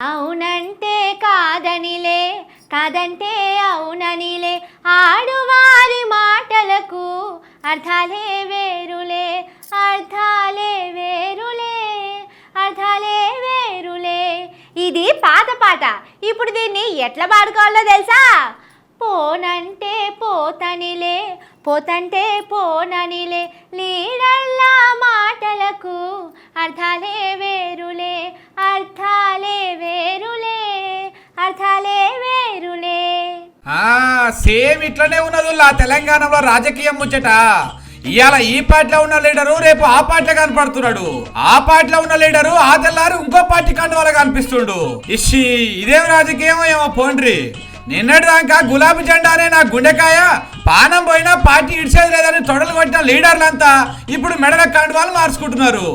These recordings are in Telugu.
అవునంటే కాదనిలే కాదంటే అవుననిలే. ఆడువారి మాటలకు అర్థాలే వేరులే అర్థాలే వేరులే అర్థాలే వేరులే. ఇది పాత పాట. ఇప్పుడు దీన్ని ఎట్లా పాడుకోవాలో తెలుసా? పోనంటే పోతనిలే పోతంటే పోననిలే లీడల్లా మాటలకు అర్థాలే వేరులే అర్థాలే వేరులే అర్థాలే వేరులే. ఆ సేమ్ ఇట్లనే ఉన్నది తెలంగాణలో రాజకీయం ముచ్చట. ఇవాళ ఈ పార్టీలో ఉన్న లీడరు రేపు ఆ పార్టీలో కనపడుతున్నాడు. ఆ పార్టీలో ఉన్న లీడరు ఆ తెల్లారు ఇంకో పార్టీ కండువాల కనిపిస్తుండు. ఇషి ఇదేం రాజకీయం ఏమో పోండ్రి. నిన్నటిదాకా గులాబీ జెండానే నా గుండెకాయ. పానం పోయినా పార్టీ ఇడిచేది లేదని తొడలు కొట్టిన లీడర్లంతా ఇప్పుడు మెడల కండువాలు మార్చుకుంటున్నారు.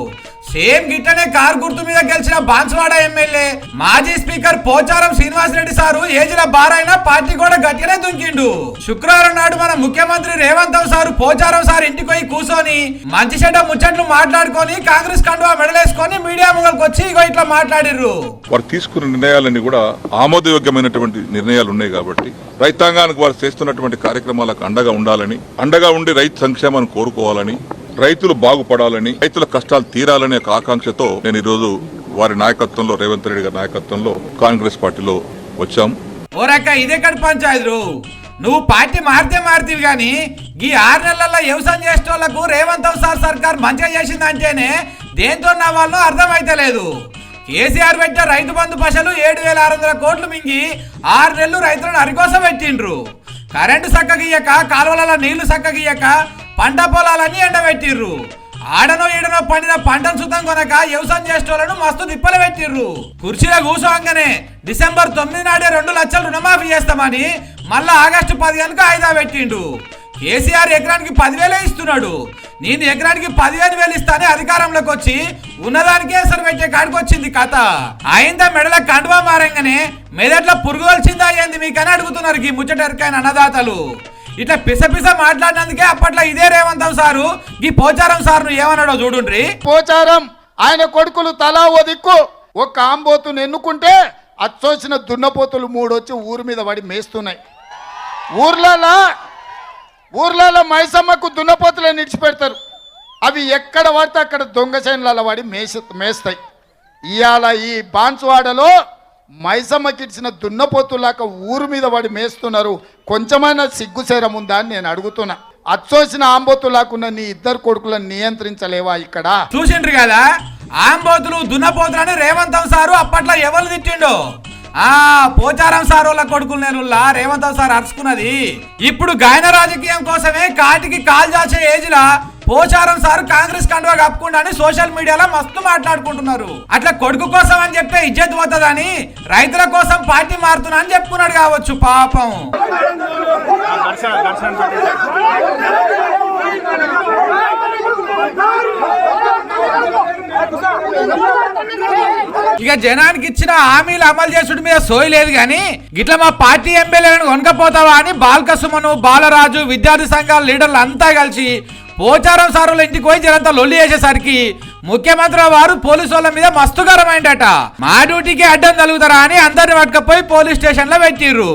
సేమ్ గిట్టనే కార్ గుర్తు మీద గెలిచిన బాన్స్వాడ ఎమ్మెల్యే మాజీ స్పీకర్ పోచారం శ్రీనివాసరెడ్డి సారు ఏజిన బారైనా పార్టీ కూడా గట్టిగానే దుంకిండు. శుక్రవారం నాడు మన ముఖ్యమంత్రి రేవంత్ సారు పోచారం సార్ ఇంటికి పోయి కూర్చొని మంచి చెడ్డ ముచ్చట్లు మాట్లాడుకొని కాంగ్రెస్ కండువా మెడలేసుకొని మీడియా ముంగల్కి వచ్చి ఇగో ఇట్లా మాట్లాడిర్రు. వారు తీసుకున్న నిర్ణయాలన్నీ కూడా ఆమోదయోగ్యమైనటువంటి నిర్ణయాలు ఉన్నాయి కాబట్టి రైతాంగానికి వారు చేస్తున్నటువంటి కార్యక్రమాలకు అండగా ఉండాలని అండగా ఉండి రైతు సంక్షేమాన్ని కోరుకోవాలని రైతులు బాగుపడాలని రైతుల కష్టాలు తీరాలనే ఒక ఆకాంక్షతో నేను ఈరోజు వారి నాయకత్వంలో రేవంత్ రెడ్డి గారి నాయకత్వంలో కాంగ్రెస్ పార్టీలో వచ్చాం. ఓరక్క ఇదెక్కడ పంచాయతీరు నువ్వు పార్టీ మారితే మారుతీవి కానీ ఈ ఆరు నెలల్లో వ్యవసాయం చేసేటోళ్ళకు రేవంత్ సార్ సర్కార్ మంచిగా చేసిందంటేనే దేంతో నా వాళ్ళు అర్థమైతే లేదు. కేసీఆర్ పెట్టిన రైతు బంధు పశలు ఏడు వేల ఆరు వందల కోట్లు మింగి ఆరు నెలలు రైతులను అరికోసం పెట్టిండ్రు. కరెంటు సక్కగియ్యక కాలువలలో నీళ్ళు సక్కగియ్యక పంట పొలాలన్నీ ఎండబెట్టిర్రు. ఆడనో ఈడనో పండిన పంటను సుతం కొనక వ్యవసాయం చేసేటోళ్ళను మస్తు తిప్పలు పెట్టిర్రు. కుర్చీలో కూసోంగానే డిసెంబర్ తొమ్మిది నాడే రెండు లక్షలు రుణమాఫీ చేస్తామని మళ్ళా ఆగస్టు పదిహేనుకు ఆయుధా పెట్టిండు. కేసీఆర్ ఎకరానికి పదివేలే ఇస్తున్నాడు. నేను ఎకరానికి పదిహేను వేలు ఇస్తానే అధికారంలోకి వచ్చి ఉన్నదానికే అసలు పెట్టే కాడికి వచ్చింది కథ. అయిందా మెడల కండువా మారంగానే మెదట్లో పురుగు వచ్చిందా అయ్యింది మీకని అడుగుతున్నారు ఈ ముచ్చటరికైన అన్నదాతలు. ఇట్లా పిస పిస మాట్లాడినందుకే అప్పట్లో ఇదే రేవంతం సారు ఈ పోచారం సార్ ఏమన్నాడో చూడుండ్రి. పోచారం ఆయన కొడుకులు తలా ఓ దిక్కు. ఒక ఆంబోతుని ఎన్నుకుంటే అచ్చొచ్చిన దున్నపోతులు మూడు వచ్చి ఊరి మీద పడి మేస్తున్నాయి. ఊర్లలో ఊర్లలో మైసమ్మకు దున్నపోతులే నిడిచిపెడతారు. అవి ఎక్కడ పడితే అక్కడ దొంగ చేనులలో పడి మేసి మేస్తాయి. ఇవాళ ఈ బాన్సువాడలో మైసమ్మకి దున్నపోతులాక ఊరు మీద పడి మేస్తున్నారు. కొంచెమైనా సిగ్గుసేరం ఉందా అని నేను అడుగుతున్నా. అచ్చోసిన ఆంబోతులాకున్న నీ ఇద్దరు కొడుకులను నియంత్రించలేవా ఇక్కడ? చూసిండ్రు కదా? ఆంబోతులు దున్నపోతులని రేవంతం సారు అప్పట్లో ఎవరు తిట్టిండు? ఆ పోచారం సార్ వాళ్ళ కొడుకులు నేను రేవంతం సార్ అరుచుకున్నది. ఇప్పుడు గాయన రాజకీయం కోసమే కాటికి కాల్ చాచే ఏజ్లా పోచారం సార్ కాంగ్రెస్ కండువా కప్పుకుండా అని సోషల్ మీడియాలో మస్తు మాట్లాడుకుంటున్నారు. అట్లా కొడుకు కోసం అని చెప్తే ఇజ్జత్ పోతుందని రైతుల కోసం పార్టీ మారుతున్నా అని చెప్పుకున్నాడు కావచ్చు పాపం. ఇక జనానికి ఇచ్చిన హామీలు అమలు చేసుడు మీద సోయి లేదు కానీ గిట్ల మా పార్టీ ఎమ్మెల్యేలను కొనకపోతావా అని బాల్క సుమను బాలరాజు విద్యార్థి సంఘాల లీడర్లు అంతా కలిసి పోచారం సారుల ఇంటికి పోయి జనంతా లొల్లి చేసేసరికి ముఖ్యమంత్రి వారు పోలీసు వాళ్ళ మీద మస్తుగరమైందట మా డ్యూటీకి అడ్డం తలుగుతారా అని అందరిని పట్టుకపోయి పోలీస్ స్టేషన్లో పెట్టిర్రు.